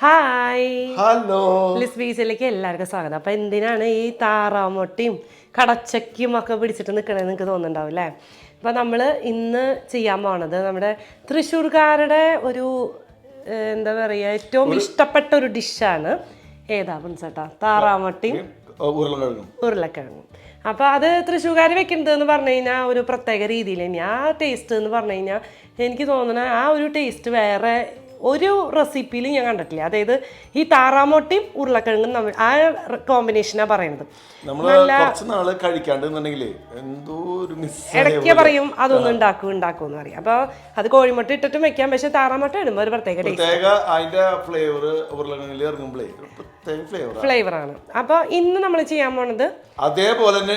Hi hello ലിസ്ബീസിലേക്ക് എല്ലാവർക്കും സ്വാഗതം. അപ്പം എന്തിനാണ് ഈ താറാമൊട്ടിയും കടച്ചക്കും ഒക്കെ പിടിച്ചിട്ട് നിൽക്കണേ നിങ്ങൾക്ക് തോന്നുന്നുണ്ടാവും അല്ലേ അപ്പം നമ്മൾ ഇന്ന് ചെയ്യാൻ പോണത് നമ്മുടെ തൃശ്ശൂർക്കാരുടെ ഒരു എന്താ പറയുക ഏറ്റവും ഇഷ്ടപ്പെട്ട ഒരു ഡിഷാണ് ഏതാ പ്രിൻസേട്ടാ താറാമൊട്ടിയും ഉരുളക്കിഴങ്ങും. ഉരുളക്കിഴങ്ങും. അപ്പോൾ അത് തൃശ്ശൂർക്കാർ വെക്കുന്നത് എന്ന് പറഞ്ഞു കഴിഞ്ഞാൽ ഒരു പ്രത്യേക രീതിയിൽ തന്നെ ആ ടേസ്റ്റ് എന്ന് പറഞ്ഞു കഴിഞ്ഞാൽ എനിക്ക് തോന്നുന്നത് ആ ഒരു ടേസ്റ്റ് വേറെ ഒരു റെസിപ്പിയിൽ ഞാൻ കണ്ടിട്ടില്ല. അതായത് ഈ താറാമോട്ടിയും ഉരുളക്കിഴങ്ങും തമ്മിൽ ആ കോമ്പിനേഷനാണ് പറയുന്നത്. നമ്മൾ എന്തോ ഒരു ഇടയ്ക്ക് പറയും അതൊന്നും ഉണ്ടാക്കും ഉണ്ടാക്കും എന്ന് പറയും. അപ്പോൾ അത് കോഴിമുട്ട ഇട്ടിട്ടും വെക്കാം പക്ഷെ താറാമുട്ട ഇടുമ്പോൾ ഒരു പ്രത്യേക പ്രത്യേക അതിന്റെ ഫ്ലേവർ ഉരുളക്കിഴങ്ങിൽ ഇറങ്ങുമ്പോഴേ ഫ്ലേവർ ഫ്ലേവറാണ് അപ്പോൾ ഇന്ന് നമ്മൾ ചെയ്യാൻ പോണത് അതേപോലെ തന്നെ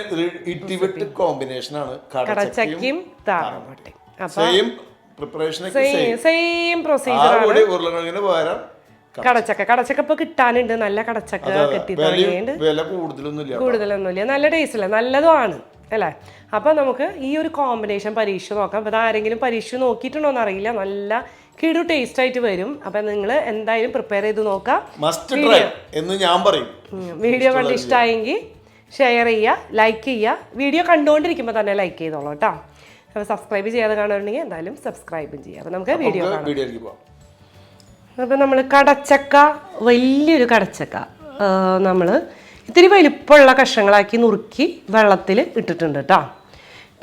ഇടിവിട്ട് കോമ്പിനേഷൻ ആണ്. കടച്ചക്കയും താറാമുട്ടയും. സെയിം പ്രൊസീജിയർ കൂടി ഉരുളക്കിഴങ്ങിന് പകരം കടച്ചക്ക. കടച്ചക്ക. ഇപ്പൊ കിട്ടാനുണ്ട്. നല്ല കടച്ചക്ക കിട്ടി തുടങ്ങിയുണ്ട് കൂടുതലൊന്നുമില്ല നല്ല ടേസ്റ്റ് അല്ലേ? നല്ലതുമാണ് അല്ലേ? അപ്പൊ നമുക്ക് ഈ ഒരു കോമ്പിനേഷൻ പരീക്ഷ നോക്കാം. അപ്പൊ ആരെങ്കിലും പരീക്ഷ നോക്കിയിട്ടുണ്ടോ എന്ന് അറിയില്ല നല്ല കിടു ടേസ്റ്റ് ആയിട്ട് വരും. അപ്പൊ നിങ്ങൾ എന്തായാലും പ്രിപ്പയർ ചെയ്ത് നോക്കാം. മസ്റ്റ് ട്രൈ എന്ന് ഞാൻ പറയും. വീഡിയോ കണ്ട് ഇഷ്ടമായെങ്കിൽ ഷെയർ ചെയ്യുക ലൈക്ക് ചെയ്യുക. വീഡിയോ കണ്ടുകൊണ്ടിരിക്കുമ്പോൾ തന്നെ ലൈക്ക് ചെയ്തോളൂ കേട്ടോ. അപ്പോൾ സബ്സ്ക്രൈബ് ചെയ്യാതെ കാണുന്നുണ്ടെങ്കിൽ എന്തായാലും സബ്സ്ക്രൈബും ചെയ്യാം. അപ്പോൾ നമുക്ക് വീഡിയോ വീഡിയോയിലേക്ക് പോവാം. അപ്പോൾ നമ്മൾ കടച്ചക്ക വലിയൊരു കടച്ചക്ക. നമ്മൾ ഇത്തിരി വലിപ്പമുള്ള കഷ്ണങ്ങളാക്കി നുറുക്കി വെള്ളത്തിൽ ഇട്ടിട്ടുണ്ട് കേട്ടോ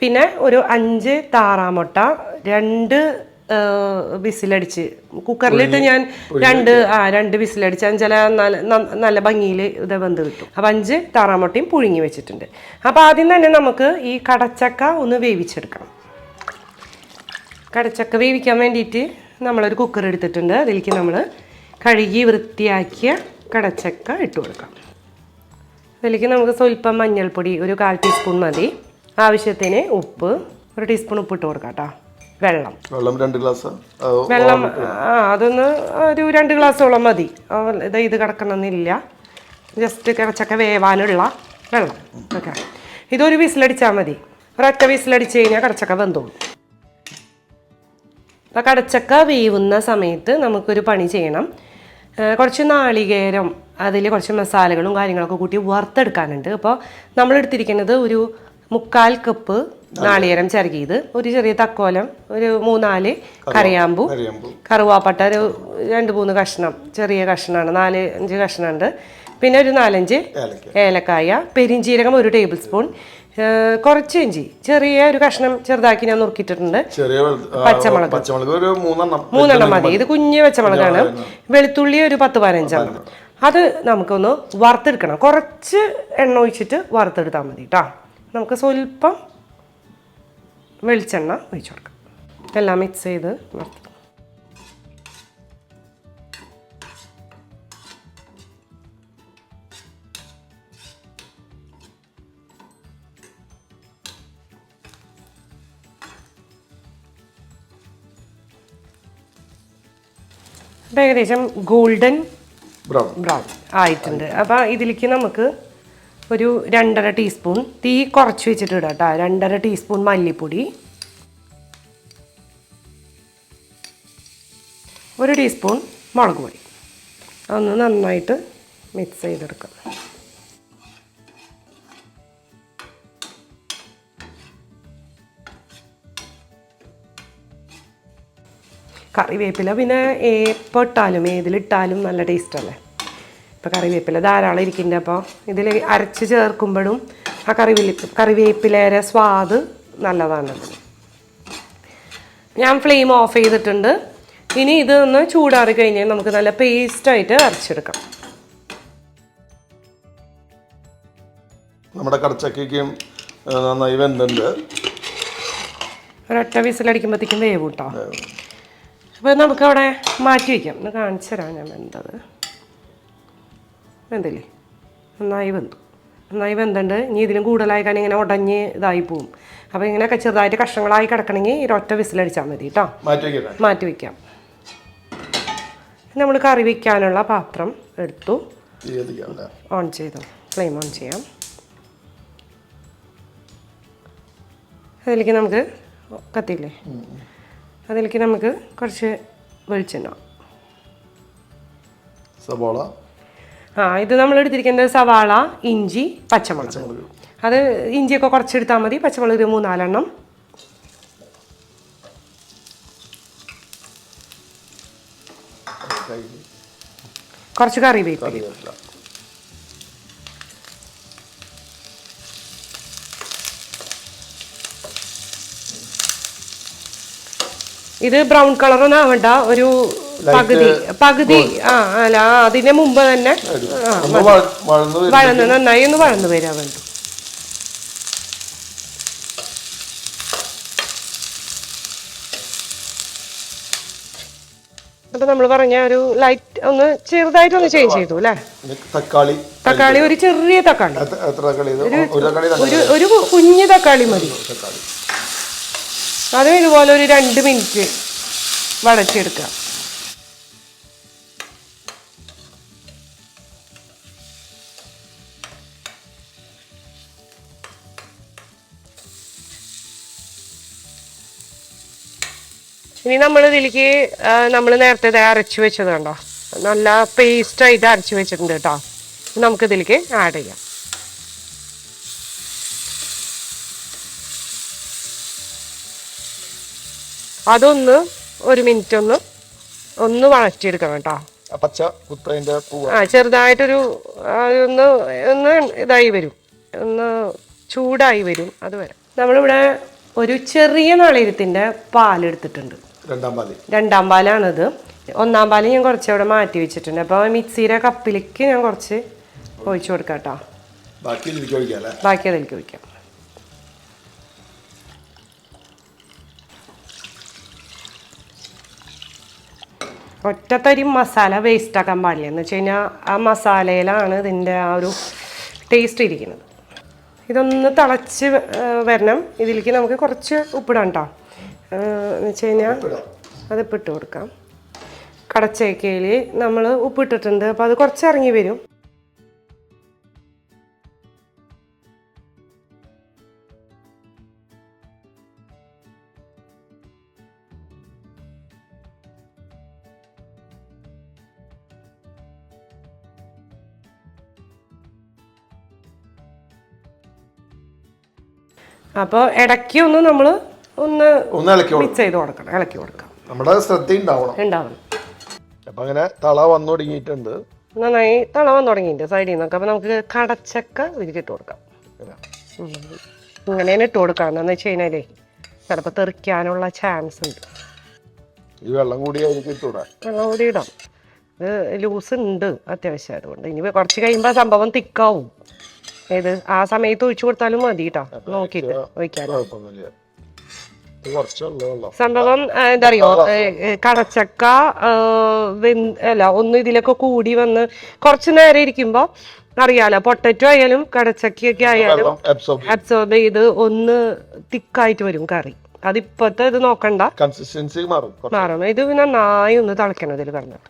പിന്നെ ഒരു അഞ്ച് താറാമുട്ട രണ്ട് വിസിലടിച്ച്. കുക്കറിലിട്ട് ഞാൻ രണ്ട് ആ രണ്ട് വിസിലടിച്ച് ചില നല്ല നല്ല ഭംഗിയിൽ ഇത് വെന്ത് കിട്ടും. അപ്പം അഞ്ച് താറാമുട്ടയും പുഴുങ്ങി വെച്ചിട്ടുണ്ട്. അപ്പോൾ ആദ്യം തന്നെ നമുക്ക് ഈ കടച്ചക്ക ഒന്ന് വേവിച്ചെടുക്കണം. കടച്ചക്ക വേവിക്കാൻ വേണ്ടിയിട്ട് നമ്മളൊരു കുക്കർ എടുത്തിട്ടുണ്ട്. അതിലേക്ക് നമ്മൾ കഴുകി വൃത്തിയാക്കിയ കടച്ചക്ക ഇട്ട് കൊടുക്കാം. അതിലേക്ക് നമുക്ക് സ്വല്പം മഞ്ഞൾപ്പൊടി ഒരു കാൽ ടീസ്പൂൺ മതി. ആവശ്യത്തിന് ഉപ്പ് ഒരു ടീസ്പൂൺ ഉപ്പ് ഇട്ട് കൊടുക്കാം കേട്ടോ വെള്ളം. വെള്ളം രണ്ട് ഗ്ലാസ്? വെള്ളം ആ അതൊന്ന് ഒരു രണ്ട് ഗ്ലാസ്സോളം മതി. ഇത് ഇത് കിടക്കണമെന്നില്ല. ജസ്റ്റ് കിടച്ചൊക്കെ വേവാനുള്ള വെള്ളം. ഓക്കെ. ഇതൊരു വിസിലടിച്ചാൽ മതി. ഒരൊറ്റ വിസിലടിച്ച് കഴിഞ്ഞാൽ കടച്ചക്ക വെന്തോളും. അപ്പോൾ കടച്ചക്ക വേവുന്ന സമയത്ത് നമുക്കൊരു പണി ചെയ്യണം. കുറച്ച് നാളികേരം അതിൽ കുറച്ച് മസാലകളും കാര്യങ്ങളൊക്കെ കൂട്ടി വറുത്തെടുക്കാനുണ്ട്. അപ്പോൾ നമ്മളെടുത്തിരിക്കുന്നത് ഒരു മുക്കാൽ കപ്പ് നാളികേരം ചിരകിയത് ഒരു ചെറിയ തക്കോലം ഒരു മൂന്നാൽ കറിയാമ്പു കറുവാപ്പട്ട ഒരു രണ്ട് മൂന്ന് കഷ്ണം ചെറിയ കഷ്ണമാണ് നാല് അഞ്ച് കഷ്ണമുണ്ട് പിന്നെ ഒരു നാലഞ്ച് ഏലക്കായ പെരിഞ്ചീരകം ഒരു ടേബിൾ സ്പൂൺ കുറച്ച് ഇഞ്ചി. ചെറിയ ഒരു കഷ്ണം ചെറുതാക്കി ഞാൻ നുറുക്കിയിട്ടുണ്ട് ആ, പച്ചമുളക്. പച്ചമുളക് ഒരു മൂന്നെണ്ണം. മൂന്നെണ്ണം മതി. ഇത് കുഞ്ഞ് പച്ചമുളകാണ്. വെളുത്തുള്ളി ഒരു പത്ത് പതിനഞ്ചെണ്ണം അത് നമുക്കൊന്ന് വറുത്തെടുക്കണം. കുറച്ച് എണ്ണ ഒഴിച്ചിട്ട് വറുത്തെടുത്താൽ മതി കേട്ടോ നമുക്ക് സ്വല്പം വെളിച്ചെണ്ണ ഒഴിച്ചു കൊടുക്കാം. എല്ലാം മിക്സ് ചെയ്ത് വറുത്തെടുക്കാം. ഇപ്പം ഏകദേശം ഗോൾഡൻ ബ്രൗൺ. ബ്രൗൺ ആയിട്ടുണ്ട്. അപ്പോൾ ഇതിലേക്ക് നമുക്ക് ഒരു രണ്ടര ടീസ്പൂൺ തീ കുറച്ച് വെച്ചിട്ട് ഇടാം കേട്ടോ രണ്ടര ടീസ്പൂൺ മല്ലിപ്പൊടി. ഒരു ടീസ്പൂൺ മുളക് പൊടി. അതൊന്ന് നന്നായിട്ട് മിക്സ് ചെയ്തെടുക്കാം. കറിവേപ്പില. പിന്നെ എപ്പോൾ ഇട്ടാലും ഏതിലിട്ടാലും നല്ല ടേസ്റ്റല്ലേ. ഇപ്പോൾ കറിവേപ്പില ധാരാളം ഇരിക്കുന്നുണ്ട്. അപ്പോൾ ഇതിൽ അരച്ച് ചേർക്കുമ്പോഴും ആ കറിവേലി കറിവേപ്പിലേരെ സ്വാദ് നല്ലതാണ്. ഞാൻ ഫ്ലെയിം ഓഫ് ചെയ്തിട്ടുണ്ട്. ഇനി ഇത് ഒന്ന് ചൂടാറി കഴിഞ്ഞാൽ നമുക്ക് നല്ല പേസ്റ്റായിട്ട് അരച്ചെടുക്കാം. നമ്മുടെ കടച്ചക്കയ്ക്കും നന്നായി വെന്തുണ്ട്. ഒരൊറ്റ വിസിലടിക്കുമ്പോഴത്തേക്കും വേവ്. കേട്ടോ അപ്പോൾ നമുക്കവിടെ മാറ്റി വയ്ക്കാം. ഒന്ന് കാണിച്ചു തരാം ഞാൻ വെന്തത് വെന്തില്ലേ നന്നായി വെന്തു. നന്നായി വെന്തുണ്ട്. ഇനി ഇതിലും കൂടുതലായി കാരണം ഇങ്ങനെ ഉടഞ്ഞ് ഇതായി പോവും. അപ്പോൾ ഇങ്ങനെയൊക്കെ ചെറുതായിട്ട് കഷ്ണങ്ങളായി കിടക്കണമെങ്കിൽ ഈ ഒറ്റ വിസിലടിച്ചാൽ മതി കേട്ടോ. മാറ്റി വയ്ക്കാം. നമ്മൾ കറി വയ്ക്കാനുള്ള പാത്രം എടുത്തു. ഓൺ ചെയ്തു. ഫ്ലെയിം ഓൺ ചെയ്യാം. അതിലേക്ക് നമുക്ക് കത്തിയില്ലേ? അതിലേക്ക് നമുക്ക് കുറച്ച് വെളിച്ചെണ്ണ. സവാള. ആ ഇത് നമ്മൾ എടുത്തിരിക്കുന്നത് സവാള ഇഞ്ചി പച്ചമുളക്. അത് ഇഞ്ചിയൊക്കെ കുറച്ചെടുത്താൽ മതി. പച്ചമുളക് ഒരു മൂന്നാലെണ്ണം. കുറച്ച് കറിവേപ്പില. ഇത് ബ്രൗൺ കളർ ഒന്നും ആവണ്ട ഒരു പകുതി. പകുതി ആ അല്ല അതിന് മുമ്പ് തന്നെ. വഴന്ന് നന്നായി ഒന്ന് വഴന്ന് വരാൻ വേണ്ടു അപ്പൊ നമ്മൾ പറഞ്ഞ ഒരു ലൈറ്റ് ഒന്ന് ചെറുതായിട്ട് ഒന്ന് ചേഞ്ച് ചെയ്തു അല്ലേ? തക്കാളി. തക്കാളി ഒരു ചെറിയ തക്കാളി. ഒരു ഒരു ഒരു കുഞ്ഞു തക്കാളി മതി. തക്കാളി. അതും ഇതുപോലെ ഒരു രണ്ട് മിനിറ്റ് വടച്ചെടുക്കുക. ഇനി നമ്മൾ ഇതിലേക്ക് നമ്മൾ നേരത്തെ അരച്ചു വെച്ചത് കണ്ടോ? നല്ല പേസ്റ്റായിട്ട് അരച്ചു വെച്ചിട്ടുണ്ട് കേട്ടോ. നമുക്ക് ഇതിലേക്ക് ആഡ് ചെയ്യാം. അതൊന്ന് ഒരു മിനിറ്റ് ഒന്ന് ഒന്ന് വഴറ്റിയെടുക്കണം കേട്ടോ. പച്ച കുത്തതിന്റെ ആ ചെറുതായിട്ടൊരു ഒന്ന് ഒന്ന് ഇതായി വരും. ഒന്ന് ചൂടായി വരും അത് വരെ. നമ്മളിവിടെ ഒരു ചെറിയ നാളികത്തിന്റെ പാലെടുത്തിട്ടുണ്ട് രണ്ടാം പാൽ. രണ്ടാം പാലാണിത്. ഒന്നാം പാൽ ഞാൻ കുറച്ച് അവിടെ മാറ്റി വെച്ചിട്ടുണ്ട്. അപ്പോൾ മിക്സിയുടെ കപ്പിലേക്ക് ഞാൻ കുറച്ച് ഒഴിച്ചു കൊടുക്കാം കേട്ടോ. ബാക്കി അതിലേക്ക് ഒഴിക്കാം. ഒറ്റത്തരി മസാല വേസ്റ്റ് ആക്കാൻ പാടില്ല. എന്ന് വെച്ച് കഴിഞ്ഞാൽ ആ മസാലയിലാണ് ഇതിന്റെ ആ ഒരു ടേസ്റ്റ് ഇരിക്കുന്നത്. ഇതൊന്ന് തിളച്ച് വരണം. ഇതിലേക്ക് നമുക്ക് കുറച്ച് ഉപ്പിടാം കേട്ടോ എന്ന് വെച്ച് കഴിഞ്ഞാൽ അത് ഇപ്പിട്ട് കൊടുക്കാം. കടച്ചേക്കയിൽ നമ്മൾ ഉപ്പിട്ടിട്ടുണ്ട്. അപ്പോൾ അത് കുറച്ച് ഇറങ്ങി വരും. അപ്പോൾ ഇടയ്ക്ക് ഒന്ന് നമ്മൾ ഒന്ന് ഒന്ന് ഇളക്കി കൊടുക്കും മിക്സ് ചെയ്ത് കൊടുക്കണം ഇളക്കി കൊടുക്കാം. നമ്മുടെ ശ്രദ്ധ ഉണ്ടാവണം. ഉണ്ടാവണം. അപ്പൊ അങ്ങനെ തള വന്നു തുടങ്ങിയിട്ടുണ്ട്. നന്നായി തളവാൻ തുടങ്ങിയിട്ടുണ്ട് സൈഡിൽ നിന്നൊക്കെ. അപ്പോൾ നമുക്ക് കടച്ചക്ക ഇതിലേക്ക് ഇട്ട് കൊടുക്കാം. ഉം. ഇങ്ങനെ ഇട്ട് കൊടുക്കാം. എന്താണെന്ന് വെച്ച് കഴിഞ്ഞാലേ ചിലപ്പോൾ തെറിക്കാനുള്ള ചാൻസ് ഉണ്ട്. ഈ വെള്ളം കൂടി ഇട്ടൂടാ വെള്ളം കൂടി ഇടാം. ഇത് ലൂസ് ഉണ്ട് അത്യാവശ്യം അതുകൊണ്ട് ഇനി കുറച്ച് കഴിയുമ്പോൾ സംഭവം തിക്കാവും ഏത്? ആ സമയത്ത് ഒഴിച്ചു കൊടുത്താലും മതി കേട്ടോ നോക്കിയിട്ട് വെള്ളം സംഭവം എന്താ ഏ, കടച്ചക്ക അല്ല ഒന്ന് ഇതിലൊക്കെ കൂടി വന്ന് കുറച്ച് നേരം ഇരിക്കുമ്പോ അറിയാലോ പൊട്ടറ്റോ ആയാലും കടച്ചക്കയൊക്കെ ആയാലും അബ്സോർബ് ചെയ്ത് ഒന്ന് തിക്കായിട്ട് വരും കറി. അതിപ്പോഴത്തെ ഇത് നോക്കണ്ട. കൺസിസ്റ്റൻസി മാറും മാറും. മാറണം ഇത് നന്നായി ഒന്ന് തിളക്കണം ഇതിൽ കിടന്നിട്ട്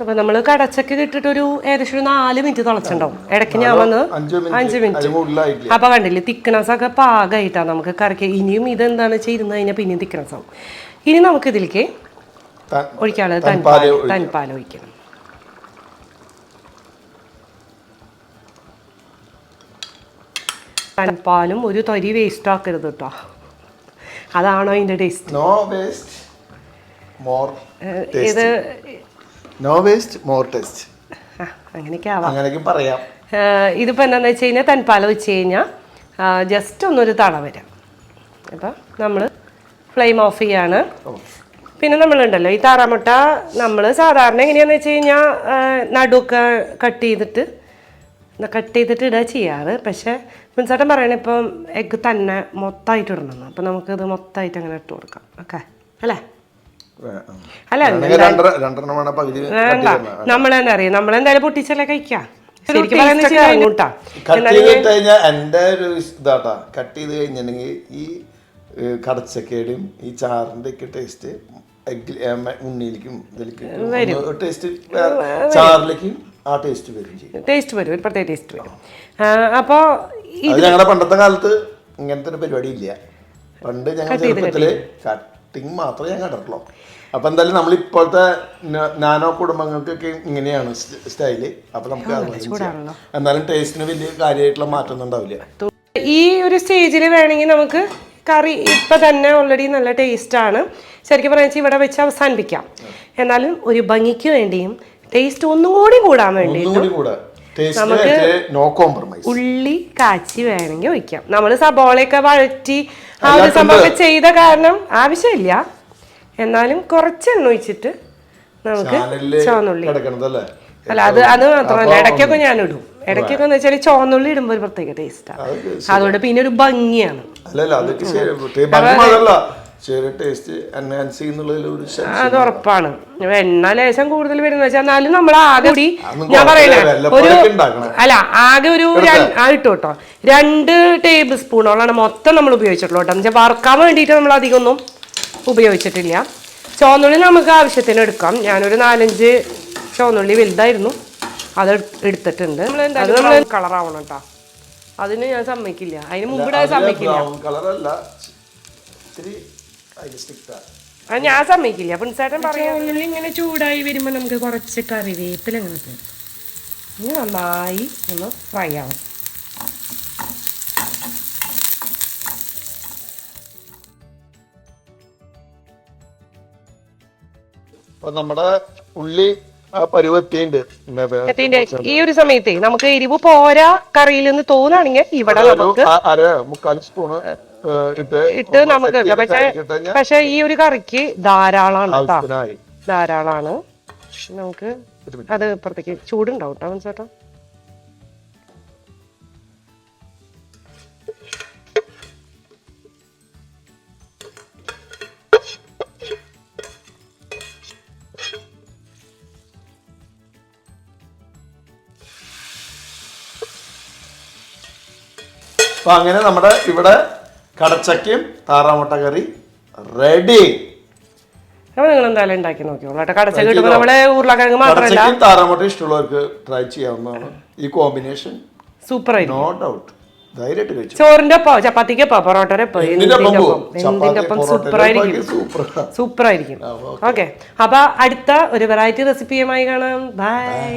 അപ്പൊ നമ്മൾ കടച്ചക്ക് കിട്ടിട്ട് ഒരു ഏകദേശം ഒരു നാല് മിനിറ്റ് തിളച്ചിണ്ടാവും ഇടയ്ക്ക് ഞാൻ വന്ന് അഞ്ച് മിനിറ്റ് അപ്പൊ കണ്ടില്ലേ തിക്നസ് ഒക്കെ പാകമായിട്ടാണ് നമുക്ക് കറക്കി. ഇനിയും ഇതെന്താണെന്ന് വെച്ചാൽ ഇരുന്ന് കഴിഞ്ഞാൽ പിന്നെയും തിക്നസ് ആവും ഇനി നമുക്ക് ഇതിലേക്ക് ഒഴിക്കാനുള്ളത് തൻപാൽ തൻപാൽ ഒഴിക്കണം തൻപാലും ഒരു തരി വേസ്റ്റ് ആക്കരുത് കേട്ടോ അതാണോ അതിന്റെ ടേസ്റ്റ് ഇത് നോ വേസ്റ്റ് മോർ ടേസ്റ്റ് അങ്ങനെയൊക്കെ ആവാം അങ്ങനെയൊക്കെ പറയാം. ഇതിപ്പോൾ എന്താണെന്ന് വെച്ച് കഴിഞ്ഞാൽ തൻപാല വെച്ച് കഴിഞ്ഞാൽ ജസ്റ്റ് ഒന്നൊരു തള വരാം. അപ്പം നമ്മൾ ഫ്ലെയിം ഓഫ് ചെയ്യാണ്. പിന്നെ നമ്മളുണ്ടല്ലോ ഈ താറാമുട്ട നമ്മൾ സാധാരണ എങ്ങനെയാണെന്ന് വെച്ച് കഴിഞ്ഞാൽ നടുവൊക്കെ കട്ട് ചെയ്തിട്ട് കട്ട് ചെയ്തിട്ട് ഇടുക ചെയ്യാറ്. പക്ഷേ മുൻസാട്ടം പറയണ ഇപ്പം എഗ്ഗ് തന്നെ മൊത്തമായിട്ട് ഇടണം. അപ്പം നമുക്കിത് മൊത്തമായിട്ട് അങ്ങനെ ഇട്ട് കൊടുക്കാം. ഓക്കെ? അല്ലേ. അല്ല നമ്മളെന്നെ അറിയാം? നമ്മളെന്തായാലും പൊട്ടിച്ചല്ലേ കഴിക്കാം. ശരിക്കും പറയുന്നത് കട്ട് ചെയ്തിട്ട് കഴിഞ്ഞാൽ എന്റെ ഒരു ഇതാട്ടാ. കട്ട് ചെയ്ത് കഴിഞ്ഞിട്ടുണ്ടെങ്കിൽ ഈ കടച്ചക്കേടും കടച്ചക്കയുടെയും ഈ ചാറിന്റെ ഒക്കെ ടേസ്റ്റ് ഉണ്ണിയിലേക്കും ഇതിലേക്കും ടേസ്റ്റ് ചാറിലേക്കും ആ ടേസ്റ്റ് വരും ചെയ്യും. ടേസ്റ്റ് വരും. ഒരു പ്രത്യേക ടേസ്റ്റ് വരും. അപ്പോൾ അത് ഞങ്ങളുടെ പണ്ടത്തെ കാലത്ത് ഇങ്ങനത്തെ ഒരു പരിപാടി ഇല്ല. പണ്ട് ഞങ്ങൾ ചെറുപ്പത്തിൽ ക- കട്ടിങ് മാത്രമേ ഞാൻ കണ്ടിട്ടുള്ളൂ. അപ്പൊ എന്തായാലും നമ്മളിപ്പോഴത്തെ നാനോ കുടുംബങ്ങൾക്കൊക്കെ ഇങ്ങനെയാണ് സ്റ്റൈൽ. അപ്പൊ നമുക്ക്. എന്നാലും ടേസ്റ്റിന് വലിയ കാര്യമായിട്ടുള്ള മാറ്റമൊന്നും ഉണ്ടാവില്ല. ഈ ഒരു സ്റ്റേജിൽ വേണമെങ്കിൽ നമുക്ക് കറി ഇപ്പം തന്നെ ഓൾറെഡി നല്ല ടേസ്റ്റാണ് ശരിക്കും പറഞ്ഞാൽ ഇവിടെ വെച്ച് അവസാനിപ്പിക്കാം. എന്നാലും ഒരു ഭംഗിക്ക് വേണ്ടിയും ടേസ്റ്റ് ഒന്നും കൂടി കൂടാൻ വേണ്ടി ഒന്നും കൂടി കൂടെ ടേസ്റ്റ് നോ കോംപ്രമൈസ് ഉള്ളി കാച്ചി വേണമെങ്കിൽ ഒഴിക്കാം. നമ്മൾ സബോളയൊക്കെ വഴറ്റി ആ ഒരു സംഭവം ചെയ്ത കാരണം ആവശ്യമില്ല. എന്നാലും കുറച്ച് എണ്ണ ഒഴിച്ചിട്ട് നമുക്ക് ചോന്നുള്ളി ചുവന്നുള്ളി. അല്ല അത് അത് മാത്രമല്ല ഇടയ്ക്കൊക്കെ ഞാൻ ഇടും ഇടയ്ക്കൊക്കെ എന്ന് വെച്ചാൽ ചുവന്നുള്ളി ഇടുമ്പോൾ ഒരു പ്രത്യേക ടേസ്റ്റാണ് അതുകൊണ്ട് പിന്നെ ഒരു ഭംഗിയാണ്. ടേസ്റ്റ് എൻഹാൻസ് അത് ഉറപ്പാണ്. എണ്ണ ലേശം കൂടുതൽ വരുന്ന വെച്ചാൽ എന്നാലും നമ്മൾ ആകെ കൂടി ഞാൻ പറയണേ ഒരു. അല്ല ആകെ ഒരു ആ ഇട്ടു കേട്ടോ. രണ്ട് ടേബിൾ സ്പൂണോളാണ് മൊത്തം നമ്മൾ ഉപയോഗിച്ചിട്ടുള്ളൂ കേട്ടോ. എന്ന് വറുക്കാൻ വേണ്ടിയിട്ട് നമ്മൾ അധികം ഒന്നും ഉപയോഗിച്ചിട്ടില്ല. ചുവന്നുള്ളി നമുക്ക് ആവശ്യത്തിന് എടുക്കാം. ഞാനൊരു നാലഞ്ച് ചുവന്നുള്ളി വലുതായിരുന്നു. അത് എടുത്തിട്ടുണ്ട്. നമ്മൾ കളറാവണം കേട്ടോ. അതിന് ഞാൻ സമ്മതിക്കില്ല. അതിന് മുമ്പിടാൻ സമ്മതിക്കില്ല. ബ്രൗൺ അത് ഞാൻ സമ്മതിക്കില്ല. പ്രിൻസേട്ടൻ പറയാം. ഇങ്ങനെ ചൂടായി വരുമ്പോൾ നമുക്ക് കുറച്ച് കറിവേപ്പില ഇങ്ങനെ. ഇനി നന്നായി ഒന്ന് ഫ്രൈ ആവും നമ്മുടെ ഉള്ളി ഈ ഒരു സമയത്ത് നമുക്ക് എരിവ് പോരാ കറിയിൽ നിന്ന് തോന്നുകയാണെങ്കിൽ ഇവിടെ നമുക്ക് അര മുക്കാൽ സ്പൂണ് ഇട്ട് നമുക്ക്. പക്ഷെ പക്ഷെ ഈ ഒരു കറിക്ക് ധാരാളമാണ് ധാരാളമാണ് നമുക്ക് അത് ഇപ്പുറത്തേക്ക് ചൂടുണ്ടാവും കേട്ടോ മനസ്സേട്ടാ അപ്പൊ അങ്ങനെ നമ്മുടെ ഇവിടെ കടച്ചക്കയും താറാമുട്ട കറി റെഡി അപ്പൊ നിങ്ങൾ എന്തായാലും ഉണ്ടാക്കി നോക്കിയോളൂ കേട്ടോ. കിട്ടുമ്പോൾ നമ്മളെ ഉരുളക്കിഴങ്ങ് മാത്രമല്ല. കടച്ചക്കയും താറാമുട്ട ഇഷ്ടമുള്ളവർക്ക് ട്രൈ ചെയ്യാവുന്നതാണ്. ഈ കോമ്പിനേഷൻ സൂപ്പർ നോ ഡൗട്ട് ധൈര്യമായിട്ട് കഴിച്ചു. ചോറിന്റെ ഒപ്പം ചപ്പാത്തിക്ക് ഒപ്പം പൊറോട്ടയുടെ ഒപ്പം? എന്തിന്റെ ഒപ്പം പോവും? എന്തിന്റെ ഒപ്പം ചപ്പാത്തി, സൂപ്പർ ആയിരിക്കും. സൂപ്പർ ആയിരിക്കും ഓക്കെ അപ്പൊ അടുത്ത ഒരു വെറൈറ്റി റെസിപ്പിയുമായി കാണാം. ബൈ